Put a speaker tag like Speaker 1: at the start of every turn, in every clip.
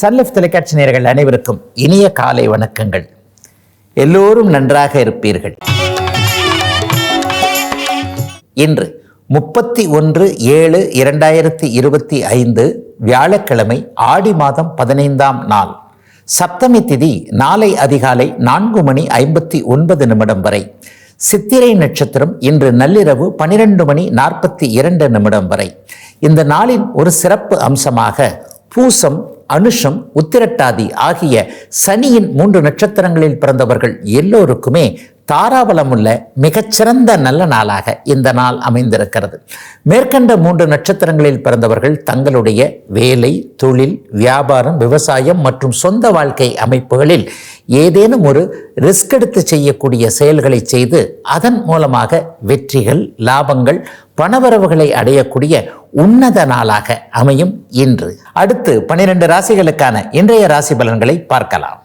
Speaker 1: சன்லிஃப் தொலைக்காட்சி நேர்கள் அனைவருக்கும் இனிய காலை வணக்கங்கள். எல்லோரும் நன்றாக இருப்பீர்கள். இன்று முப்பத்தி ஒன்று ஏழு இரண்டாயிரத்தி இருபத்தி ஐந்து வியாழக்கிழமை ஆடி மாதம் பதினைந்தாம் நாள். சப்தமி திதி நாளை அதிகாலை நான்கு மணி ஐம்பத்தி ஒன்பது நிமிடம் வரை. சித்திரை நட்சத்திரம் இன்று நள்ளிரவு பனிரெண்டு மணி நாற்பத்தி இரண்டு நிமிடம் வரை. இந்த நாளின் ஒரு சிறப்பு அம்சமாக பூசம் அனுஷம் உத்திரட்டாதி ஆகிய சனியின் மூன்று நட்சத்திரங்களில் பிறந்தவர்கள் எல்லோருக்குமே தாராபலமுள்ள மிகச்சிறந்த நல்ல நாளாக இந்த நாள் அமைந்திருக்கிறது. மேற்கண்ட மூன்று நட்சத்திரங்களில் பிறந்தவர்கள் தங்களுடைய வேலை தொழில் வியாபாரம் விவசாயம் மற்றும் சொந்த வாழ்க்கை அமைப்புகளில் ஏதேனும் ஒரு ரிஸ்க் எடுத்து செய்யக்கூடிய செயல்களை செய்து அதன் மூலமாக வெற்றிகள் லாபங்கள் பணவரவுகளை அடையக்கூடிய உன்னத நாளாக அமையும் இன்று. அடுத்து பனிரெண்டு ராசிகளுக்கான இன்றைய ராசி பலன்களை பார்க்கலாம்.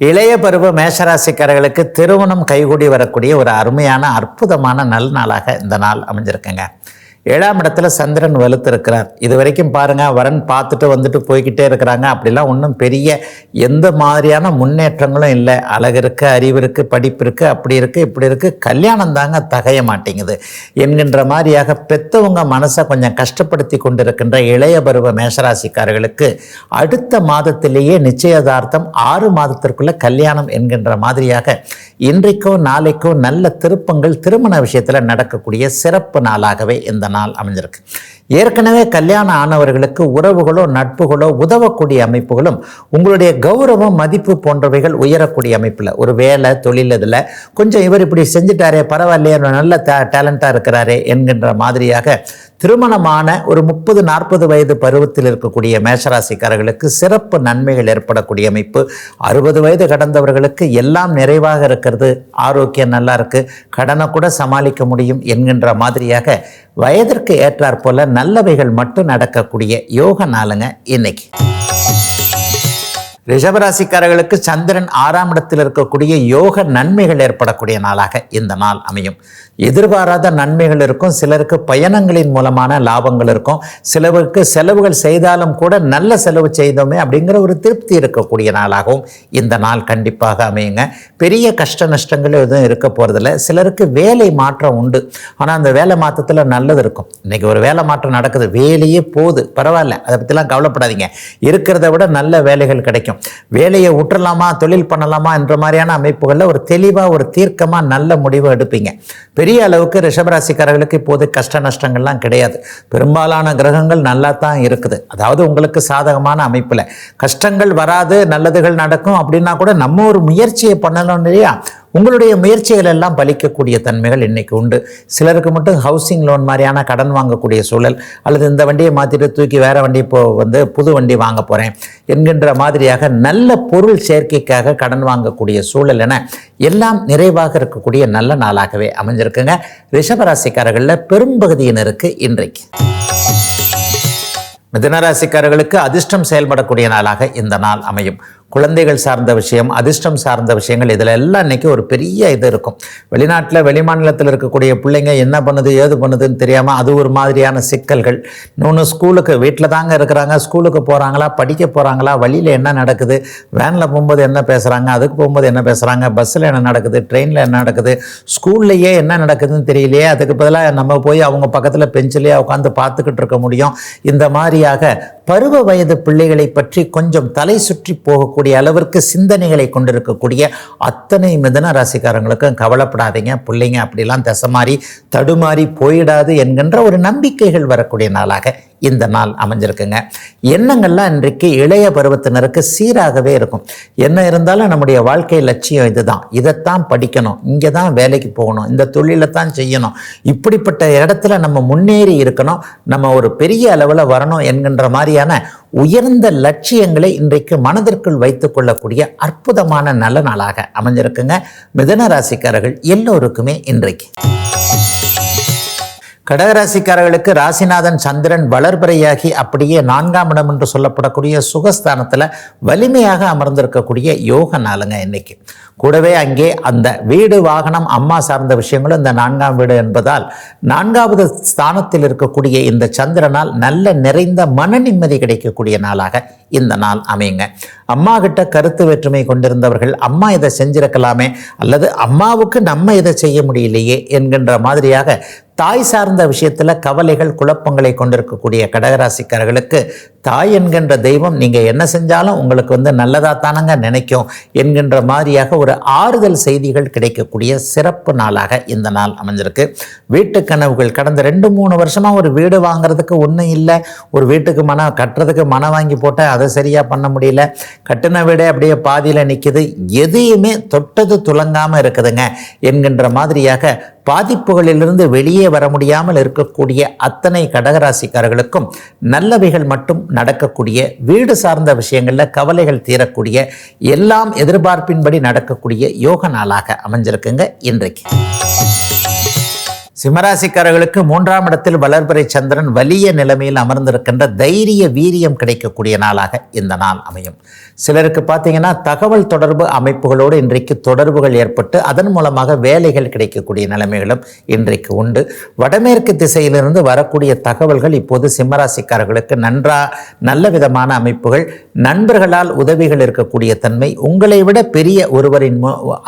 Speaker 1: இளைய பருவ மேஷராசிக்காரர்களுக்கு திருமணம் கைகூடி வரக்கூடிய ஒரு அருமையான அற்புதமான நல் நாளாக இந்த நாள் அமைஞ்சிருக்குங்க. ஏழாம் இடத்துல சந்திரன் வலுத்திருக்கிறார். இது வரைக்கும் பாருங்க வரன் பார்த்துட்டு வந்துட்டு போய்கிட்டே இருக்கிறாங்க. அப்படிலாம் ஒன்றும் பெரிய எந்த மாதிரியான முன்னேற்றங்களும் இல்லை. அழகு இருக்குது அறிவு இருக்குது படிப்பு இருக்குது அப்படி இருக்குது இப்படி இருக்கு. கல்யாணம் தாங்க தகைய மாட்டேங்குது. என்கின்ற மாதிரியாக பெற்றவங்க மனசை கொஞ்சம் கஷ்டப்படுத்தி கொண்டிருக்கின்ற இளைய பருவ மேஷராசிக்காரர்களுக்கு அடுத்த மாதத்திலேயே நிச்சயதார்த்தம் ஆறு மாதத்திற்குள்ளே கல்யாணம் என்கின்ற மாதிரியாக இன்றைக்கோ நாளைக்கோ நல்ல திருப்பங்கள் திருமண விஷயத்தில் நடக்கக்கூடிய சிறப்பு நாளாகவே இந்த நாள் அமைஞ்சிருக்கு. ஏற்கனவே கல்யாணம் ஆனவர்களுக்கு உறவுகளோ நட்புகளோ உதவக்கூடிய அமைப்புகளும் உங்களுடைய கௌரவம் மதிப்பு போன்றவைகள் உயரக்கூடிய அமைப்பில். ஒரு வேலை தொழில் இதில். கொஞ்சம் இவர் இப்படி செஞ்சுட்டாரே பரவாயில்லையே நல்ல டே டேலண்டாக இருக்கிறாரே என்கின்ற மாதிரியாக திருமணமான ஒரு முப்பது நாற்பது வயது பருவத்தில் இருக்கக்கூடிய மேஷராசிக்காரர்களுக்கு சிறப்பு நன்மைகள் ஏற்படக்கூடிய அமைப்பு. அறுபது வயது கடந்தவர்களுக்கு எல்லாம் நிறைவாக இருக்கிறது. ஆரோக்கியம் நல்லா இருக்கு. கடனை கூட சமாளிக்க முடியும் என்கின்ற மாதிரியாக வயதிற்கு ஏற்றாற்போல நல்லவைகள் மட்டும் நடக்கக்கூடிய யோக நாளுங்க இன்னைக்கு. ரிஷபராசிக்காரர்களுக்கு சந்திரன் ஆறாம் இடத்தில் இருக்கக்கூடிய யோக நன்மைகள் ஏற்படக்கூடிய நாளாக இந்த நாள் அமையும். எதிர்பாராத நன்மைகள் இருக்கும். சிலருக்கு பயணங்களின் மூலமான லாபங்கள் இருக்கும். சிலருக்கு செலவுகள் செய்தாலும் கூட நல்ல செலவு செய்தோமே அப்படிங்கிற ஒரு திருப்தி இருக்கக்கூடிய நாளாகவும் இந்த நாள் கண்டிப்பாக அமையுங்க. பெரிய கஷ்ட நஷ்டங்கள் எதுவும் இருக்க போகிறதில்ல சிலருக்கு வேலை மாற்றம் உண்டு. ஆனால் அந்த வேலை மாற்றத்தில் நல்லது இருக்கும். இன்றைக்கி ஒரு வேலை மாற்றம் நடக்குது. வேலையே போகுது. பரவாயில்ல. அதை பற்றிலாம் கவலைப்படாதீங்க. இருக்கிறத விட நல்ல வேலைகள் கிடைக்கும். வேலையை விட்டுறலாமா தொழில் பண்ணலாமா என்ற மாதிரியான அமைப்புகளில் ஒரு தெளிவாக ஒரு தீர்க்கமாக நல்ல முடிவு எடுப்பீங்க. பெரிய அளவுக்கு ரிஷபராசிக்காரர்களுக்கு இப்போது கஷ்ட நஷ்டங்கள்லாம் கிடையாது. பெரும்பாலான கிரகங்கள் நல்லா தான் இருக்குது. அதாவது உங்களுக்கு சாதகமான அமைப்பில். கஷ்டங்கள் வராது நல்லதுகள் நடக்கும் அப்படின்னா கூட நம்ம ஒரு முயற்சியை பண்ணணும் இல்லையா? உங்களுடைய முயற்சிகள் எல்லாம் பலிக்கக்கூடிய தன்மைகள் இன்னைக்கு உண்டு. சிலருக்கு மட்டும் ஹவுசிங் லோன் மாதிரியான கடன் வாங்கக்கூடிய சூழல் அல்லது இந்த வண்டியை மாற்றிட்டு தூக்கி வேற வண்டி இப்போ வந்து புது வண்டி வாங்க போகிறேன் என்கின்ற மாதிரியாக நல்ல பொருள் சேர்க்கைக்காக கடன் வாங்கக்கூடிய சூழல் என எல்லாம் நிறைவாக இருக்கக்கூடிய நல்ல நாளாகவே அமைஞ்சிருக்குங்க. ரிஷபராசிக்காரர்களில் பெரும்பகுதியினருக்கு இன்றைக்கு. மிதனராசிக்காரர்களுக்கு அதிர்ஷ்டம் செயல்படக்கூடிய நாளாக இந்த நாள் அமையும். குழந்தைகள் சார்ந்த விஷயம் அதிர்ஷ்டம் சார்ந்த விஷயங்கள் இதில் எல்லாம் இன்றைக்கி ஒரு பெரிய இது இருக்கும். வெளிநாட்டில் வெளிமாநிலத்தில் இருக்கக்கூடிய பிள்ளைங்க என்ன பண்ணுது ஏது பண்ணுதுன்னு தெரியாமல் அது ஒரு மாதிரியான சிக்கல்கள். இன்னொன்று ஸ்கூலுக்கு வீட்டில் தாங்க இருக்கிறாங்க ஸ்கூலுக்கு போகிறாங்களா படிக்க போகிறாங்களா வழியில் என்ன நடக்குது வேனில் போகும்போது என்ன பேசுகிறாங்க அதுக்கு போகும்போது என்ன பேசுகிறாங்க பஸ்ஸில் என்ன நடக்குது ட்ரெயினில் என்ன நடக்குது ஸ்கூல்லையே என்ன நடக்குதுன்னு தெரியலையே அதுக்கு பதிலாக நம்ம போய் அவங்க பக்கத்தில் பெஞ்சிலேயே உட்காந்து பார்த்துக்கிட்டு இருக்க முடியும். இந்த மாதிரியாக பருவ வயது பிள்ளைகளை பற்றி கொஞ்சம் தலை சுற்றி போகக்கூடிய அளவிற்கு சிந்தனைகளை கொண்டிருக்கக்கூடிய அத்தனை மிதன ராசிக்காரங்களுக்கும் கவலைப்படாதீங்க. பிள்ளைங்க அப்படிலாம் திசை மாறி தடுமாறி போயிடாது என்கின்ற ஒரு நம்பிக்கைகள் வரக்கூடிய நாளாக இந்த நாள் அமைஞ்சிருக்குங்க. எண்ணங்கள்லாம் இன்றைக்கு இளைய பருவத்தினருக்கு சீராகவே இருக்கும். என்ன இருந்தாலும் நம்முடைய வாழ்க்கை லட்சியம் இதுதான். இதைத்தான் படிக்கணும். இங்கே தான் வேலைக்கு போகணும். இந்த தொழிலை தான் செய்யணும். இப்படிப்பட்ட இடத்துல நம்ம முன்னேறி இருக்கணும். நம்ம ஒரு பெரிய அளவில் வரணும் என்கின்ற மாதிரியான உயர்ந்த லட்சியங்களை இன்றைக்கு மனதிற்குள் வைத்துக் கொள்ளக்கூடிய அற்புதமான நல்ல நாளாக அமைஞ்சிருக்குங்க. மிதன ராசிக்காரர்கள் எல்லோருக்குமே இன்றைக்கு. கடகராசிக்காரர்களுக்கு ராசிநாதன் சந்திரன் வளர்பிறையாகி அப்படியே நான்காம் இடம் என்று சொல்லப்படக்கூடிய சுகஸ்தானத்தில் வலிமையாக அமர்ந்திருக்கக்கூடிய யோக நாளுங்க இன்னைக்கு. கூடவே அங்கே அந்த வீடு வாகனம் அம்மா சார்ந்த விஷயங்களும் இந்த நான்காம் வீடு என்பதால் நான்காவது ஸ்தானத்தில் இருக்கக்கூடிய இந்த சந்திரனால் நல்ல நிறைந்த மன நிம்மதி கிடைக்கக்கூடிய நாளாக இந்த நாள் அமையுங்க. அம்மா கிட்ட கருத்து வேற்றுமை கொண்டிருந்தவர்கள் அம்மா இதை செஞ்சிருக்கலாமே அல்லது அம்மாவுக்கு நம்ம இதை செய்ய முடியலையே என்கின்ற மாதிரியாக தாய் சார்ந்த விஷயத்தில் கவலைகள் குழப்பங்களை கொண்டிருக்கக்கூடிய கடகராசிக்காரர்களுக்கு தாய் என்கின்ற தெய்வம் நீங்கள் என்ன செஞ்சாலும் உங்களுக்கு வந்து நல்லதாக தானங்க நினைக்கும் என்கின்ற மாதிரியாக ஒரு ஆறுதல் செய்திகள் கிடைக்கக்கூடிய சிறப்பு நாளாக இந்த நாள் அமைஞ்சிருக்கு. வீட்டு கனவுகள் கடந்த ரெண்டு மூணு வருஷமாக ஒரு வீடு வாங்குறதுக்கு ஒன்றும் இல்லை. ஒரு வீட்டுக்கு மன கட்டுறதுக்கு மனம் வாங்கி போட்டால் அதை சரியாக பண்ண முடியல. கட்டின வீடே அப்படியே பாதியில் நிற்கிது எதையுமே தொட்டது துலங்காமல் இருக்குதுங்க. என்கின்ற மாதிரியாக பாதிப்புகளிலிருந்து வெளியே வர முடியாமல் இருக்கக்கூடிய அத்தனை கடகராசிக்காரர்களுக்கும் நல்லவைகள் மட்டும் நடக்கக்கூடிய வீடு சார்ந்த விஷயங்களில் கவலைகள் தீரக்கூடிய எல்லாம் எதிர்பார்ப்பின்படி நடக்கக்கூடிய யோக நாளாக அமைஞ்சிருக்குங்க இன்றைக்கு. சிம்மராசிக்காரர்களுக்கு மூன்றாம் இடத்தில் வளர்பிறை சந்திரன் வலிய நிலைமையில் அமர்ந்திருக்கின்ற தைரிய வீரியம் கிடைக்கக்கூடிய நாளாக இந்த நாள் அமையும். சிலருக்கு பார்த்தீங்கன்னா தகவல் தொடர்பு அமைப்புகளோடு இன்றைக்கு தொடர்புகள் ஏற்பட்டு அதன் மூலமாக வேலைகள் கிடைக்கக்கூடிய நிலைமைகளும் இன்றைக்கு உண்டு. வடமேற்கு திசையிலிருந்து வரக்கூடிய தகவல்கள் இப்போது சிம்மராசிக்காரர்களுக்கு நன்றா நல்ல விதமான அமைப்புகள் நண்பர்களால் உதவிகள் இருக்கக்கூடிய தன்மை உங்களை விட பெரிய ஒருவரின்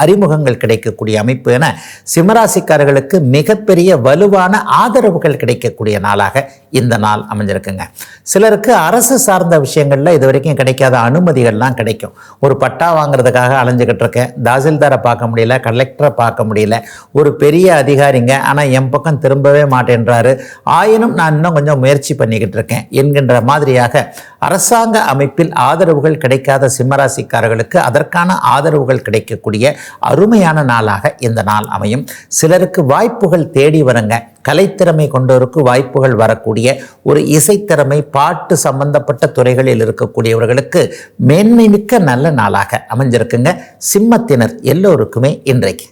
Speaker 1: அறிமுகங்கள் கிடைக்கக்கூடிய அமைப்பு என சிம்மராசிக்காரர்களுக்கு மிகப்பெரிய வலுவான ஆதரவுகள் கிடைக்கக்கூடிய நாளாக இந்த நாள் அமைஞ்சிருக்குங்க. சிலருக்கு அரசு சார்ந்த விஷயங்களில் இது வரைக்கும் கிடைக்காத அனுமதிகள்லாம் கிடைக்கும். ஒரு பட்டா வாங்குறதுக்காக அலைஞ்சிக்கிட்டு இருக்கேன். தாசில்தாரை பார்க்க முடியல கலெக்டரை பார்க்க முடியல. ஒரு பெரிய அதிகாரிங்க ஆனால் என் பக்கம் திரும்பவே மாட்டேன்றாரு. ஆயினும் நான் இன்னும் கொஞ்சம் முயற்சி பண்ணிக்கிட்டு இருக்கேன் என்கின்ற மாதிரியாக அரசாங்க அமைப்பில் ஆதரவுகள் கிடைக்காத சிம்மராசிக்காரர்களுக்கு அதற்கான ஆதரவுகள் கிடைக்கக்கூடிய அருமையான நாளாக இந்த நாள் அமையும். சிலருக்கு வாய்ப்புகள் தேடி வருங்க. கலைத்திறமை கொண்டோருக்கு வாய்ப்புகள் வரக்கூடிய ஒரு இசைத்திறமை பாட்டு சம்பந்தப்பட்ட துறைகளில் இருக்கக்கூடியவர்களுக்கு மேன்மை மிக்க நல்ல நாளாக அமைஞ்சிருக்குங்க. சிம்மத்தினர் எல்லோருக்குமே இன்றைக்கு.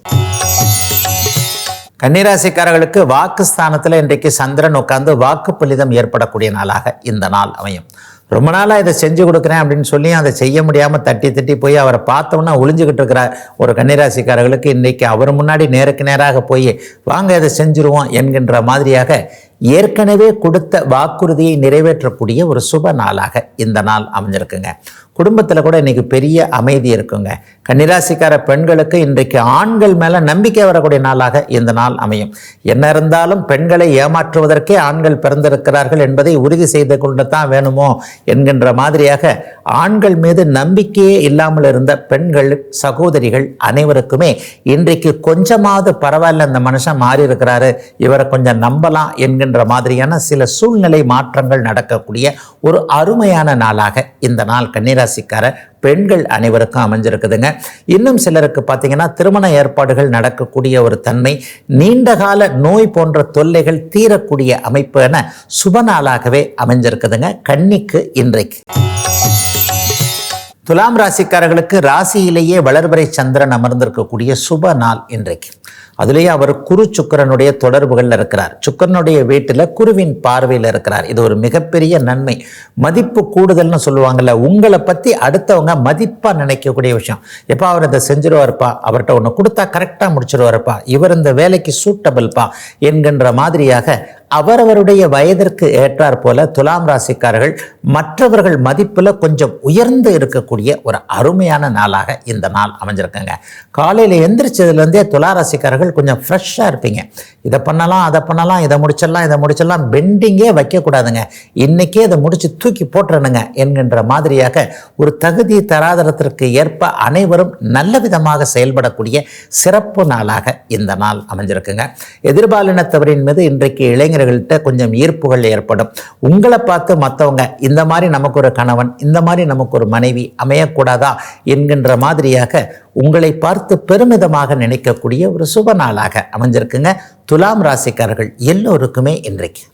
Speaker 1: கன்னிராசிக்காரர்களுக்கு வாக்கு ஸ்தானத்தில் இன்றைக்கு சந்திரன் உட்கார்ந்து வாக்கு பலிதம் ஏற்படக்கூடிய நாளாக இந்த நாள் அமையும். ரொம்ப நாளாக இதை செஞ்சு கொடுக்குறேன் அப்படின்னு சொல்லி அதை செய்ய முடியாமல் தட்டி தட்டி போய் அவரை பார்த்தோம்னா ஒளிஞ்சுக்கிட்டு இருக்கிறார். ஒரு கன்னிராசிக்காரர்களுக்கு இன்றைக்கி அவர் முன்னாடி நேருக்கு நேராக போய் வாங்க இதை செஞ்சுருவோம் என்கின்ற மாதிரியாக ஏற்கனவே கொடுத்த வாக்குறுதியை நிறைவேற்றக்கூடிய ஒரு சுப நாளாக இந்த நாள் அமைஞ்சிருக்குங்க. குடும்பத்தில் கூட இன்றைக்கி பெரிய அமைதி இருக்குங்க. கன்னிராசிக்கார பெண்களுக்கு இன்றைக்கு ஆண்கள் மேலே நம்பிக்கை வரக்கூடிய நாளாக இந்த நாள் அமையும். என்ன இருந்தாலும் பெண்களை ஏமாற்றுவதற்கே ஆண்கள் பிறந்திருக்கிறார்கள் என்பதை உறுதி செய்து கொண்டு தான் வேணுமோ என்கின்ற மாதிரியாக ஆண்கள் மீது நம்பிக்கையே இல்லாமல் இருந்த பெண்கள் சகோதரிகள் அனைவருக்குமே இன்றைக்கு கொஞ்சமாவது பரவாயில்ல இந்த மனுஷன் மாறி இருக்கிறாரு இவரை கொஞ்சம் நம்பலாம் என்கின்ற மாதிரியான சில சூழ்நிலை மாற்றங்கள் நடக்கக்கூடிய ஒரு அருமையான நாளாக இந்த நாள் கன்னிராசிக்கார பெண்கள் அனைவருக்கும் அமைஞ்சிருக்குதுங்க. இன்னும் சிலருக்கு பார்த்தீங்கன்னா திருமண ஏற்பாடுகள் நடக்கக்கூடிய ஒரு தன்மை நீண்டகால நோய் போன்ற தொல்லைகள் தீரக்கூடிய அமைப்பு என சுப நாளாகவே அமைஞ்சிருக்குதுங்க. கன்னிக்கு இன்றைக்கு. துலாம் ராசிக்காரர்களுக்கு ராசியிலேயே வளர்வரை சந்திரன் அமர்ந்திருக்கக்கூடிய சுப நாள் இன்றைக்கு. அதுலேயே அவர் குரு சுக்கரனுடைய தொடர்புகளில் இருக்கிறார். சுக்கரனுடைய வீட்டில் குருவின் பார்வையில் இருக்கிறார். இது ஒரு மிகப்பெரிய நன்மை. மதிப்பு கூடுதல்னு சொல்லுவாங்கல்ல உங்களை பற்றி அடுத்தவங்க மதிப்பாக நினைக்கக்கூடிய விஷயம். எப்போ அவர் இதை செஞ்சிருவார்ப்பா? அவர்கிட்ட ஒன்று கொடுத்தா கரெக்டாக முடிச்சிருவாருப்பா? இவர் இந்த வேலைக்கு சூட்டபிள்ப்பா என்கின்ற மாதிரியாக அவரவருடைய வயதிற்கு ஏற்றார் போல துலாம் ராசிக்காரர்கள் மற்றவர்கள் மதிப்பில் கொஞ்சம் உயர்ந்து இருக்கக்கூடிய ஒரு அருமையான நாளாக இந்த நாள் அமைஞ்சிருக்குங்க. காலையில் எந்திரிச்சதுலேருந்தே துலா ராசிக்காரர்கள் கொஞ்சம் ஃப்ரெஷ்ஷாக இருப்பீங்க. இதை பண்ணலாம் அதை பண்ணலாம் இதை முடிச்சிடலாம் இதை முடிச்சிடலாம் பெண்டிங்கே வைக்கக்கூடாதுங்க. இன்றைக்கே இதை முடித்து தூக்கி போட்டுறணுங்க என்கின்ற மாதிரியாக ஒரு தகுதி தராதரத்திற்கு ஏற்ப அனைவரும் நல்ல விதமாக செயல்படக்கூடிய சிறப்பு நாளாக இந்த நாள் அமைஞ்சிருக்குங்க. எதிர்பாலினத்தவரின் மீது இன்றைக்கு இளைஞர்கள்ட்ட கொஞ்சம் ஈர்ப்புகள் ஏற்படும். உங்களை பார்த்து மற்றவங்க இந்த மாதிரி நமக்கு ஒரு கணவன் இந்த மாதிரி நமக்கு ஒரு மனைவி அமையக்கூடாதா என்கின்ற மாதிரியாக உங்களை பார்த்து பெருமிதமாக நினைக்கக்கூடிய ஒரு சுப நாளாக அமைஞ்சிருக்குங்க. துலாம் ராசிக்காரர்கள் எல்லோருக்குமே இன்றைக்கு.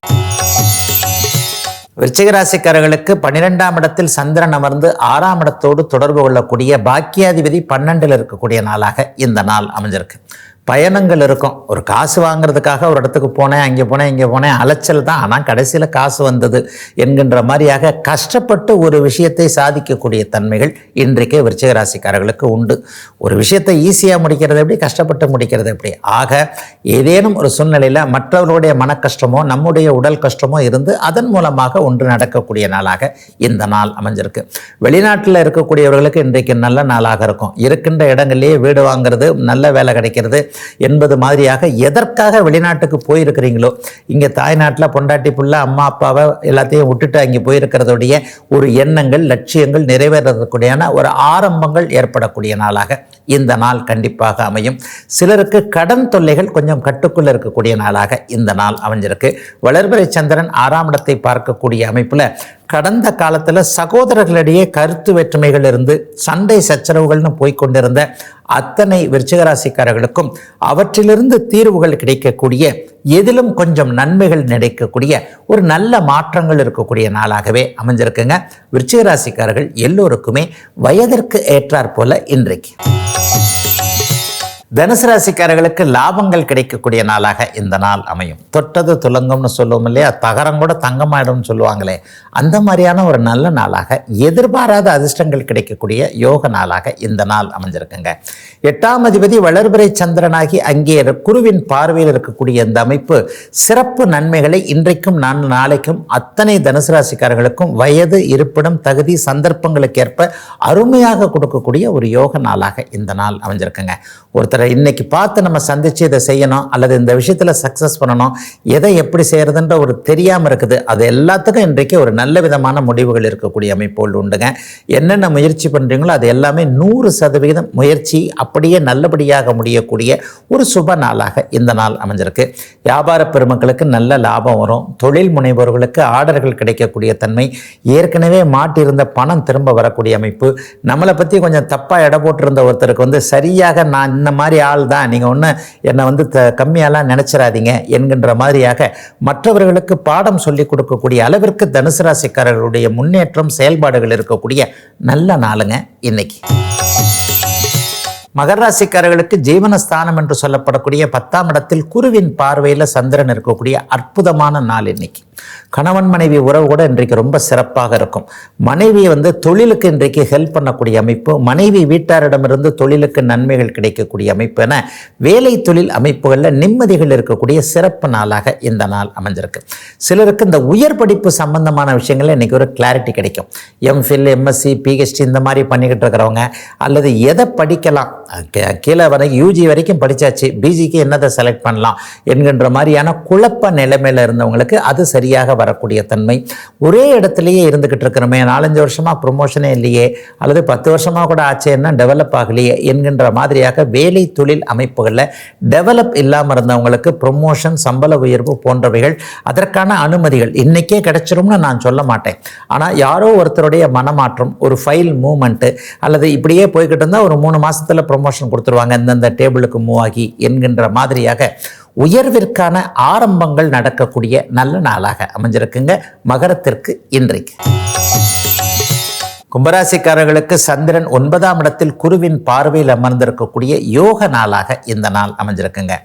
Speaker 1: விருச்சிகராசிக்காரர்களுக்கு பன்னிரெண்டாம் இடத்தில் சந்திரன் அமர்ந்து ஆறாம் இடத்தோடு தொடர்பு கொள்ளக்கூடிய பாக்கியாதிபதி பன்னெண்டில் இருக்கக்கூடிய நாளாக இந்த நாள் அமைஞ்சிருக்கு. பயணங்கள் இருக்கும். ஒரு காசு வாங்குறதுக்காக ஒரு இடத்துக்கு போனேன் அங்கே போனேன் இங்கே போனேன் அலைச்சல் தான். ஆனால் கடைசியில் காசு வந்தது என்கின்ற மாதிரியாக கஷ்டப்பட்டு ஒரு விஷயத்தை சாதிக்கக்கூடிய தன்மைகள் இன்றைக்கே விருச்சிக ராசிக்காரர்களுக்கு உண்டு. ஒரு விஷயத்தை ஈஸியாக முடிக்கிறது எப்படி கஷ்டப்பட்டு முடிக்கிறது எப்படி? ஆக ஏதேனும் ஒரு சூழ்நிலையில் மற்றவர்களுடைய மன கஷ்டமோ நம்முடைய உடல் கஷ்டமோ இருந்து அதன் மூலமாக ஒன்று நடக்கக்கூடிய நாளாக இந்த நாள் அமைஞ்சிருக்கு. வெளிநாட்டில் இருக்கக்கூடியவர்களுக்கு இன்றைக்கு நல்ல நாளாக இருக்கும். இருக்கின்ற இடங்களிலேயே வீடு வாங்குறது நல்ல வேலை கிடைக்கிறது என்பது மாதிரியாக எதற்காக வெளிநாட்டுக்கு போயிருக்கிறீங்களோ இங்கே தாய்நாட்டில் பொண்டாட்டி புள்ள அம்மா அப்பாவை எல்லாத்தையும் விட்டுட்டு அங்கே போயிருக்கிறதுடைய ஒரு எண்ணங்கள் லட்சியங்கள் நிறைவேறக்கூடியான ஒரு ஆரம்பங்கள் ஏற்படக்கூடிய நாளாக இந்த நாள் கண்டிப்பாக அமையும். சிலருக்கு கடன் தொல்லைகள் கொஞ்சம் கட்டுக்குள்ள இருக்கக்கூடிய நாளாக இந்த நாள் அமைஞ்சிருக்கு. வளர்பிறை சந்திரன் ஆறாம் இடத்தை பார்க்கக்கூடிய அமைப்பில் கடந்த காலத்தில் சகோதரர்களிடையே கருத்து வேற்றுமைகள் இருந்து சண்டை சச்சரவுகள்னு போய்க்கொண்டிருந்த அத்தனை விருச்சிகராசிக்காரர்களுக்கும் அவற்றிலிருந்து தீர்வுகள் கிடைக்கக்கூடிய எதிலும் கொஞ்சம் நன்மைகள் நினைக்கக்கூடிய ஒரு நல்ல மாற்றங்கள் இருக்கக்கூடிய நாளாகவே அமைஞ்சிருக்குங்க. விருச்சிகராசிக்காரர்கள் எல்லோருக்குமே வயதிற்கு ஏற்றாற் போல இன்றைக்கு. தனுசு ராசிக்காரர்களுக்கு லாபங்கள் கிடைக்கக்கூடிய நாளாக இந்த நாள் அமையும். தொட்டது துலங்கம்னு சொல்லுவோம் இல்லையா? தகரம் கூட தங்கமாயிடும்னு சொல்லுவாங்களே. அந்த மாதிரியான ஒரு நல்ல நாளாக எதிர்பாராத அதிர்ஷ்டங்கள் கிடைக்கக்கூடிய யோக நாளாக இந்த நாள் அமைஞ்சிருக்குங்க. எட்டாம் அதிபதி வளர்பிறை சந்திரனாகி அங்கே குருவின் பார்வையில் இருக்கக்கூடிய இந்த அமைப்பு சிறப்பு நன்மைகளை இன்றைக்கும் நான் நாளைக்கும் அத்தனை தனுசு ராசிக்காரர்களுக்கும் வயது இருப்பிடம் தகுதி சந்தர்ப்பங்களுக்கு ஏற்ப அருமையாக கொடுக்கக்கூடிய ஒரு யோக நாளாக இந்த நாள் அமைஞ்சிருக்குங்க. ஒருத்தர் இன்னைக்கு பார்த்து நம்ம சந்திச்சு இதை செய்யணும் அல்லது இந்த விஷயத்தில் சக்ஸஸ் பண்ணணும் எதை எப்படி செய்யறதுன்ற ஒரு தெரியாமல் இருக்குது. அது எல்லாத்துக்கும் இன்றைக்கு ஒரு நல்ல விதமான முடிவுகள் இருக்கக்கூடிய அமைப்புகள் உண்டுங்க. என்னென்ன முயற்சி பண்ணுறீங்களோ அது எல்லாமே நூறு சதவிகிதம் முயற்சி அப்படியே நல்லபடியாக முடியக்கூடிய ஒரு சுப நாளாக இந்த நாள் அமைஞ்சிருக்கு. வியாபார பெருமக்களுக்கு நல்ல லாபம் வரும். தொழில் முனைவோர்களுக்கு ஆர்டர்கள் கிடைக்கக்கூடிய தன்மை ஏற்கனவே மாட்டியிருந்த பணம் திரும்ப வரக்கூடிய அமைப்பு. நம்மளை பற்றி கொஞ்சம் தப்பாக எடை போட்டிருந்த ஒருத்தருக்கு வந்து சரியாக நான் இந்த மாதிரி ஆள் தான். நீங்கள் ஒன்று என்னை வந்து த கம்மியாலாம் நினச்சிடாதீங்க என்கின்ற மாதிரியாக மற்றவர்களுக்கு பாடம் சொல்லிக் கொடுக்கக்கூடிய அளவிற்கு தனுசு ராசிக்காரர்களுடைய முன்னேற்றம் செயல்பாடுகள் இருக்கக்கூடிய நல்ல நாளுங்க இன்னைக்கு. மகர ராசிக்காரர்களுக்கு ஜீவனஸ்தானம் என்று சொல்லப்படக்கூடிய பத்தாம் இடத்தில் குருவின் பார்வையில் சந்திரன் இருக்கக்கூடிய அற்புதமான நாள் இன்னைக்கு. கணவன் மனைவி உறவு கூட இன்றைக்கு ரொம்ப சிறப்பாக இருக்கும். மனைவி வந்து தொழிலுக்கு இன்றைக்கு ஹெல்ப் பண்ணக்கூடிய அமைப்பு மனைவி வீட்டாரிடமிருந்து தொழிலுக்கு நன்மைகள் கிடைக்கக்கூடிய அமைப்பு என வேலை தொழில் அமைப்புகளில் நிம்மதிகள் இருக்கக்கூடிய சிறப்பு நாளாக இந்த நாள் அமைஞ்சிருக்கு. சிலருக்கு இந்த உயர் படிப்பு சம்பந்தமான விஷயங்கள் இன்னைக்கு ஒரு கிளாரிட்டி கிடைக்கும். எம்ஃபில் எம்எஸ்சி பிஹெச்டி இந்த மாதிரி பண்ணிக்கிட்டு இருக்கிறவங்க அல்லது எதை படிக்கலாம்? கீழே வரை யூஜி வரைக்கும் படிச்சாச்சு பிஜிக்கு என்னதை செலக்ட் பண்ணலாம் என்கின்ற மாதிரியான குழப்ப நிலைமையில் இருந்தவங்களுக்கு அது சரி சரியாக வரக்கூடிய தன்மை. ஒரே இடத்துலையே இருந்துக்கிட்டு இருக்கிறோமே நாலஞ்சு வருஷமாக ப்ரொமோஷனே இல்லையே அல்லது பத்து வருஷமாக கூட ஆச்சேன்னா டெவலப் ஆகலையே என்கின்ற மாதிரியாக வேலை தொழில் அமைப்புகளில் டெவலப் இல்லாமல் இருந்தவங்களுக்கு ப்ரொமோஷன் சம்பள உயர்வு போன்றவைகள் அதற்கான அனுமதிகள் இன்றைக்கே கிடைச்சிரும்னு நான் சொல்ல மாட்டேன். ஆனால் யாரோ ஒருத்தருடைய மனமாற்றம் ஒரு ஃபைல் மூமெண்ட்டு அல்லது இப்படியே போய்கிட்டு இருந்தால் ஒரு மூணு மாதத்தில் ப்ரொமோஷன் கொடுத்துருவாங்க இந்தந்த டேபிளுக்கு மூவ் ஆகி என்கின்ற மாதிரியாக உயர்விற்கான ஆரம்பங்கள் நடக்கக்கூடிய நல்ல நாளாக அமைஞ்சிருக்குங்க. மகரத்திற்கு இன்றைக்கு. கும்பராசிக்காரர்களுக்கு சந்திரன் ஒன்பதாம் இடத்தில் குருவின் பார்வையில் அமர்ந்திருக்கக்கூடிய யோக நாளாக இந்த நாள் அமைஞ்சிருக்குங்க.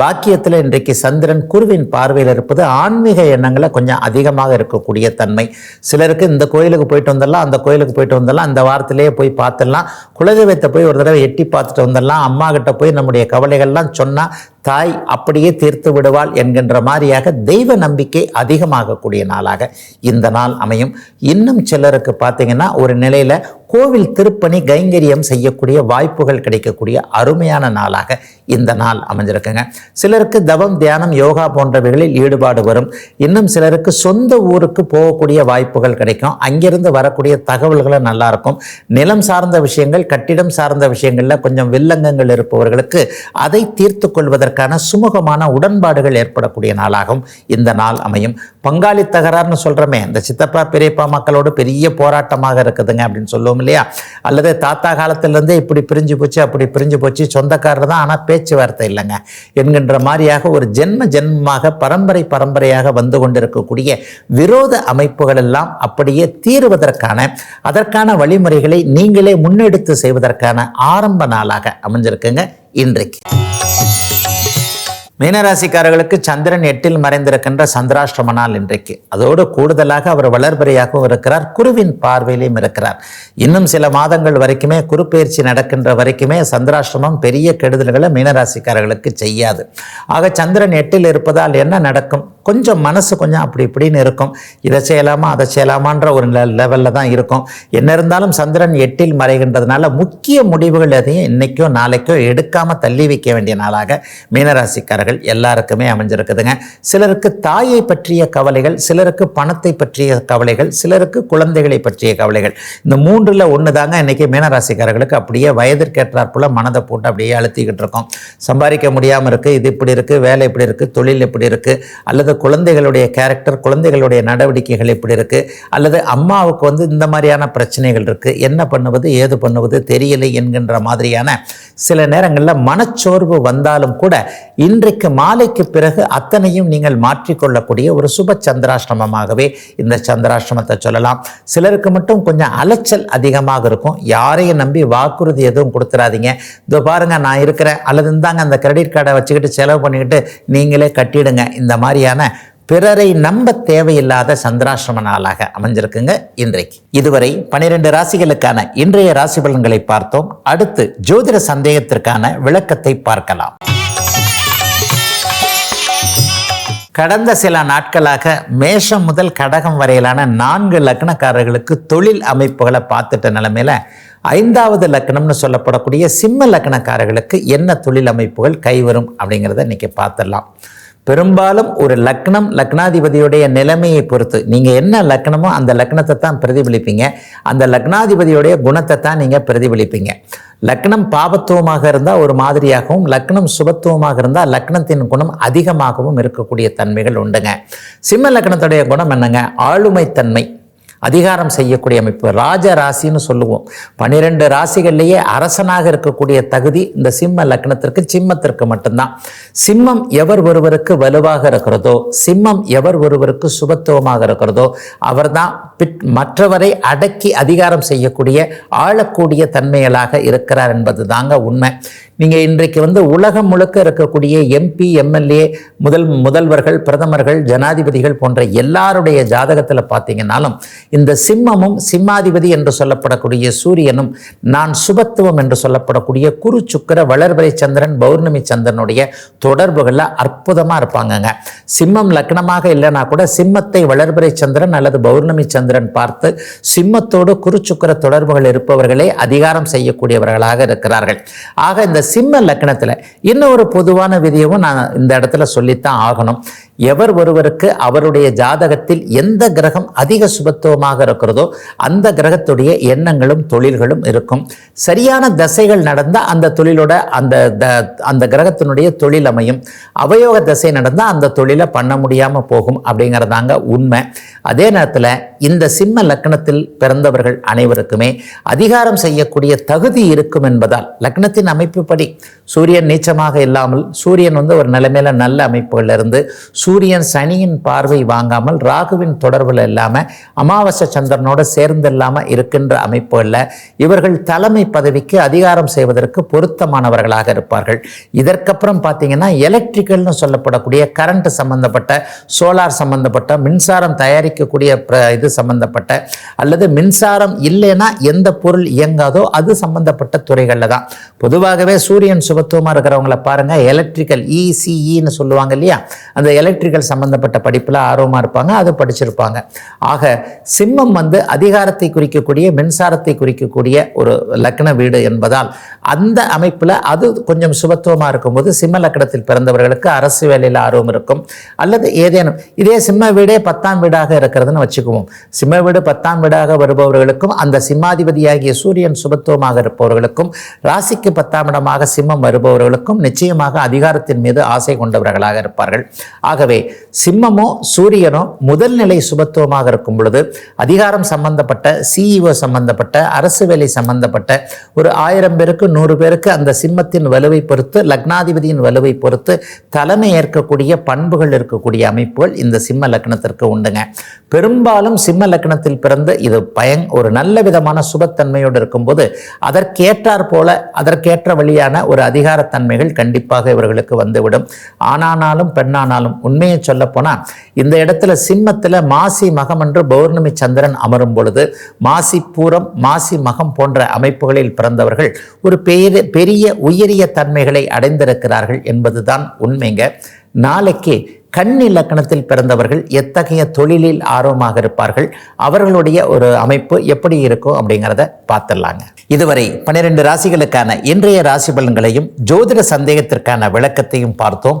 Speaker 1: பாக்கியத்தில் இன்றைக்கு சந்திரன் குருவின் பார்வையில் இருப்பது ஆன்மீக எண்ணங்களை கொஞ்சம் அதிகமாக இருக்கக்கூடிய தன்மை. சிலருக்கு இந்த கோயிலுக்கு போயிட்டு வந்துடலாம் அந்த கோயிலுக்கு போயிட்டு வந்துடலாம் இந்த வாரத்திலேயே போய் பார்த்துடலாம். குலதெய்வத்தை போய் ஒரு தடவை எட்டி பார்த்துட்டு வந்துடலாம். அம்மா கிட்ட போய் நம்முடைய கவலைகள்லாம் சொன்னால் தாய் அப்படியே தீர்த்து விடுவாள் என்கின்ற மாதிரியாக தெய்வ நம்பிக்கை அதிகமாகக்கூடிய நாளாக இந்த நாள் அமையும். இன்னும் சிலருக்கு பார்த்தீங்கன்னா ஒரு நிலையில் கோவில் திருப்பணி கைங்கரியம் செய்யக்கூடிய வாய்ப்புகள் கிடைக்கக்கூடிய அருமையான நாளாக இந்த நாள் அமைஞ்சிருக்குங்க. சிலருக்கு தவம் தியானம் யோகா போன்றவைகளில் ஈடுபாடு வரும். இன்னும் சிலருக்கு சொந்த ஊருக்கு போகக்கூடிய வாய்ப்புகள் கிடைக்கும். அங்கிருந்து வரக்கூடிய தகவல்களை நல்லா இருக்கும். நிலம் சார்ந்த விஷயங்கள் கட்டிடம் சார்ந்த விஷயங்களில் கொஞ்சம் வில்லங்கங்கள் இருப்பவர்களுக்கு அதை தீர்த்து கொள்வதற்கான சுமூகமான உடன்பாடுகள் ஏற்படக்கூடிய நாளாகவும் இந்த நாள் அமையும். பங்காளி தகராறுன்னு சொல்கிறோமே இந்த சித்தப்பா பெரியப்பா மக்களோடு பெரிய போராட்டமாக இருக்குதுங்க அப்படின்னு சொல்லுவோம் இல்லையா? அல்லது தாத்தா காலத்திலேருந்தே இப்படி பிரிஞ்சு போச்சு அப்படி பிரிஞ்சு போச்சு சொந்தக்காரர் தான் ஆனால் பேச்சுவார்த்தை இல்லைங்க. என்கின்ற மாதிரியாக ஒரு ஜென்ம ஜென்மமாக பரம்பரை பரம்பரையாக வந்து கொண்டிருக்கக்கூடிய விரோத அமைப்புகள் எல்லாம் அப்படியே தீருவதற்கான அதற்கான வழிமுறைகளை நீங்களே முன்னெடுத்து செய்வதற்கான ஆரம்ப நாளாக அமைஞ்சிருக்குங்க இன்றைக்கு. மீனராசிக்காரர்களுக்கு சந்திரன் எட்டில் மறைந்திருக்கின்ற சந்திராஷ்டிரம நாள் இன்றைக்கு. அதோடு கூடுதலாக அவர் வளர்பிறையாகவும் இருக்கிறார் குருவின் பார்வையிலையும் இருக்கிறார். இன்னும் சில மாதங்கள் வரைக்குமே குரு பயிற்சி நடக்கின்ற வரைக்குமே சந்திராஷ்டமம் பெரிய கெடுதல்களை மீனராசிக்காரர்களுக்கு செய்யாது. ஆக சந்திரன் எட்டில் இருப்பதால் என்ன நடக்கும்? கொஞ்சம் மனசு கொஞ்சம் அப்படி இப்படின்னு இருக்கும். இதை செய்யலாமா அதை செய்யலாமான்ற ஒரு லெவலில் தான் இருக்கும். என்ன இருந்தாலும் சந்திரன் எட்டில் மறைகின்றதுனால முக்கிய முடிவுகள் எதையும் இன்னைக்கோ நாளைக்கோ எடுக்காமல் தள்ளி வைக்க வேண்டிய நாளாக மீனராசிக்காரர்கள் எல்லாருக்குமே அமைஞ்சிருக்குதுங்க. சிலருக்கு தாயை பற்றிய கவலைகள் சிலருக்கு பணத்தை பற்றிய கவலைகள் சிலருக்கு குழந்தைகளை பற்றிய கவலைகள். இந்த மூன்றில் ஒன்று தாங்க இன்றைக்கி மீனராசிக்காரர்களுக்கு அப்படியே வயதிற்கேற்றாற்போல மனதை போட்டு அப்படியே அழுத்திக்கிட்டு இருக்கோம். சம்பாதிக்க முடியாமல் இருக்குது இது இப்படி இருக்குது வேலை இப்படி இருக்குது தொழில் இப்படி இருக்குது அல்லது குழந்தைகளுடைய கேரக்டர் குழந்தைகளுடைய நடவடிக்கைகள் இப்படி இருக்குது அல்லது அம்மாவுக்கு வந்து இந்த மாதிரியான பிரச்சனைகள் இருக்குது என்ன பண்ணுவது ஏது பண்ணுவது தெரியலை என்கின்ற மாதிரியான சில நேரங்களில் மனச்சோர்வு வந்தாலும் கூட இன்றைக்கு மாலைக்கு பிறகு அத்தனையும் நீங்கள் மாற்றிக்கொள்ளக்கூடிய ஒரு சுப சந்திராசிரமமாகவே இந்த சந்திராசிரமத்தை சொல்லலாம். சிலருக்கு மட்டும் கொஞ்சம் அலைச்சல் அதிகமாக இருக்கும். யாரையும் நம்பி வாக்குறுதி எதுவும் கொடுத்துடாதீங்க இதோ பாருங்க நான் இருக்கிறேன். அல்லது இருந்தாங்க அந்த கிரெடிட் கார்டை வச்சுக்கிட்டு செலவு பண்ணிக்கிட்டு நீங்களே கட்டிடுங்க. இந்த மாதிரியான பிறரை நம்ப தேவையில்லாத சந்திராசிரம நாளாக அமைஞ்சிருக்குங்க இன்றைக்கு. இதுவரை பனிரெண்டு ராசிகளுக்கான இன்றைய ராசி பலன்களை பார்த்தோம். அடுத்து ஜோதிட சந்தேகத்திற்கான விளக்கத்தை பார்க்கலாம். கடந்த சில நாட்களாக மேஷம் முதல் கடகம் வரையிலான நான்கு லக்னக்காரர்களுக்கு தொழில் அமைப்புகளை பார்த்துட்ட நிலமையில ஐந்தாவது லக்னம்னு சொல்லப்படக்கூடிய சிம்ம லக்னக்காரர்களுக்கு என்ன தொழில் அமைப்புகள் கைவரும் அப்படிங்கிறத இன்னைக்கு பார்த்துடலாம். பெரும்பாலும் ஒரு லக்னம் லக்னாதிபதியுடைய நிலைமையை பொறுத்து நீங்கள் என்ன லக்னமோ அந்த லக்னத்தை தான் பிரதிபலிப்பீங்க. அந்த லக்னாதிபதியுடைய குணத்தை தான் நீங்கள் பிரதிபலிப்பீங்க. லக்னம் பாபத்துவமாக இருந்தால் ஒரு மாதிரியாகவும் லக்னம் சுபத்துவமாக இருந்தால் லக்னத்தின் குணம் அதிகமாகவும் இருக்கக்கூடிய தன்மைகள் உண்டுங்க. சிம்ம லக்னத்துடைய குணம் என்னங்க? ஆளுமைத்தன்மை. அதிகாரம் செய்யக்கூடிய அமைப்பு. ராஜ ராசின்னு சொல்லுவோம். பன்னிரெண்டு ராசிகள்லேயே அரசனாக இருக்கக்கூடிய தகுதி இந்த சிம்ம லக்னத்திற்கு சிம்மத்திற்கு மட்டும்தான். சிம்மம் எவர் ஒருவருக்கு வலுவாக இருக்கிறதோ சிம்மம் எவர் ஒருவருக்கு சுபத்துவமாக இருக்கிறதோ அவர்தான் பிட் மற்றவரை அடக்கி அதிகாரம் செய்யக்கூடிய ஆளக்கூடிய தன்மைகளாக இருக்கிறார் என்பது தாங்க உண்மை. நீங்கள் இன்றைக்கு வந்து உலகம் முழுக்க இருக்கக்கூடிய எம்பி எம்எல்ஏ முதல் முதல்வர்கள் பிரதமர்கள் ஜனாதிபதிகள் போன்ற எல்லாருடைய ஜாதகத்தில் பார்த்தீங்கன்னாலும் இந்த சிம்மமும் சிம்மாதிபதி என்று சொல்லப்படக்கூடிய சூரியனும் நான் சுபத்துவம் என்று சொல்லப்படக்கூடிய குரு சுக்கர வளர்வரை சந்திரன் பௌர்ணமி சந்திரனுடைய தொடர்புகளில் அற்புதமாக இருப்பாங்கங்க. சிம்மம் லக்னமாக இல்லைனா கூட சிம்மத்தை வளர்பரை சந்திரன் அல்லது பௌர்ணமி சந்திரன் பார்த்து சிம்மத்தோடு குரு சுக்கர தொடர்புகள் இருப்பவர்களே அதிகாரம் செய்யக்கூடியவர்களாக இருக்கிறார்கள். ஆக இந்த சிம்ம லக்னத்தில் இன்னொரு பொதுவான விதியவும் நான் இந்த இடத்துல சொல்லித்தான் ஆகணும். எவர் ஒருவருக்கு அவருடைய ஜாதகத்தில் எந்த கிரகம் அதிக சுபத்துவமாக இருக்கிறதோ அந்த கிரகத்துடைய எண்ணங்களும் தொழில்களும் இருக்கும். சரியான தசைகள் நடந்தால் அந்த தொழிலோட அந்த த- அந்த கிரகத்தினுடைய தொழில் அமையும். அவயோக தசை நடந்தால் அந்த தொழிலை பண்ண முடியாமல் போகும் அப்படிங்கிறதாங்க உண்மை. அதே நேரத்தில் இந்த சிம்ம லக்னத்தில் பிறந்தவர்கள் அனைவருக்குமே அதிகாரம் செய்யக்கூடிய தகுதி இருக்கும் என்பதால் லக்னத்தின் அமைப்புப்படி சூரியன் நீச்சமாக இல்லாமல் சூரியன் வந்து ஒரு நிலைமையில நல்ல அமைப்புகளிலிருந்து சூரியன் சனியின் பார்வை வாங்காமல் ராகுவின் தொடர்பில் இல்லாமல் அமாவாசை சந்திரனோட சேர்ந்து இல்லாமல் இருக்கின்ற அமைப்புகளில் இவர்கள் தலைமை பதவிக்கு அதிகாரம் செய்வதற்கு பொருத்தமானவர்களாக இருப்பார்கள். இதற்கப்புறம் பார்த்தீங்கன்னா எலக்ட்ரிக்கல்னு சொல்லப்படக்கூடிய கரண்ட் சம்பந்தப்பட்ட சோலார் சம்பந்தப்பட்ட மின்சாரம் தயாரிக்கக்கூடிய இது சம்பந்தப்பட்ட அல்லது மின்சாரம் இல்லைன்னா எந்த பொருள் இயங்காதோ அது சம்பந்தப்பட்ட துறைகளில் தான். பொதுவாகவே சூரியன் சுபத்துவமாக இருக்கிறவங்கள பாருங்கள் எலக்ட்ரிக்கல் இசிஇன்னு சொல்லுவாங்க இல்லையா? அந்த எலக்ட்ரிக் எலக்ட்ரிக்கல் சம்பந்தப்பட்ட படிப்பில் ஆர்வமாக இருப்பாங்க அது படிச்சிருப்பாங்க. ஆக சிம்மம் வந்து அதிகாரத்தை குறிக்கக்கூடிய மின்சாரத்தை குறிக்கக்கூடிய ஒரு லக்ன வீடு என்பதால் அந்த அமைப்பில் அது கொஞ்சம் சுபத்துவமாக இருக்கும்போது சிம்ம லக்னத்தில் பிறந்தவர்களுக்கு அரசு வேலையில் ஆர்வம் இருக்கும். அல்லது ஏதேனும் இதே சிம்ம வீடே பத்தாம் வீடாக இருக்கிறதுன்னு வச்சுக்குவோம். சிம்ம வீடு பத்தாம் வீடாக வருபவர்களுக்கும் அந்த சிம்மாதிபதியாகிய சூரியன் சுபத்துவமாக இருப்பவர்களுக்கும் ராசிக்கு பத்தாம் இடமாக சிம்மம் வருபவர்களுக்கும் நிச்சயமாக அதிகாரத்தின் மீது ஆசை கொண்டவர்களாக இருப்பார்கள். ஆக ஆகவே சிம்மமோ சூரியனோ முதல் நிலை சுபத்துவமாக இருக்கும் பொழுது அதிகாரம் சம்பந்தப்பட்ட சிஇஓ சம்பந்தப்பட்ட அரசு வேலை சம்பந்தப்பட்ட ஒரு ஆயிரம் பேருக்கு நூறு பேருக்கு அந்த சிம்மத்தின் வலுவை பொறுத்து லக்னாதிபதியின் வலுவை பொறுத்து தலைமை ஏற்கக்கூடிய பண்புகள் இருக்கக்கூடிய அமைப்புகள் இந்த சிம்ம லக்னத்திற்கு உண்டுங்க. பெரும்பாலும் சிம்ம லக்னத்தில் பிறந்து இது பயன் ஒரு நல்ல விதமான சுபத்தன்மையோடு இருக்கும்போது அதற்கேற்றார் போல அதற்கேற்ற வழியான ஒரு அதிகாரத்தன்மைகள் கண்டிப்பாக இவர்களுக்கு வந்துவிடும். ஆணானாலும் பெண்ணானாலும் உண்மையை சொல்ல போனால் இந்த இடத்துல சிம்மத்தில் மாசி மகம் என்று பௌர்ணமி சந்திரன் அமரும் பொழுது மாசி பூரம் மாசி மகம் போன்ற அமைப்புகளில் பிறந்தவர்கள் ஒரு பெரிய பெரிய உயரிய தன்மைகளை அடைந்திருக்கிறார்கள் என்பதுதான் உண்மைங்க. நாளைக்கு கண் இலக்கணத்தில் பிறந்தவர்கள் எத்தகைய தொழிலில் ஆர்வமாக இருப்பார்கள் அவர்களுடைய ஒரு அமைப்பு எப்படி இருக்கும் அப்படிங்கிறத பார்த்துடலாங்க. இதுவரை பன்னிரெண்டு ராசிகளுக்கான இன்றைய ராசி பலன்களையும் ஜோதிட சந்தேகத்திற்கான விளக்கத்தையும் பார்த்தோம்.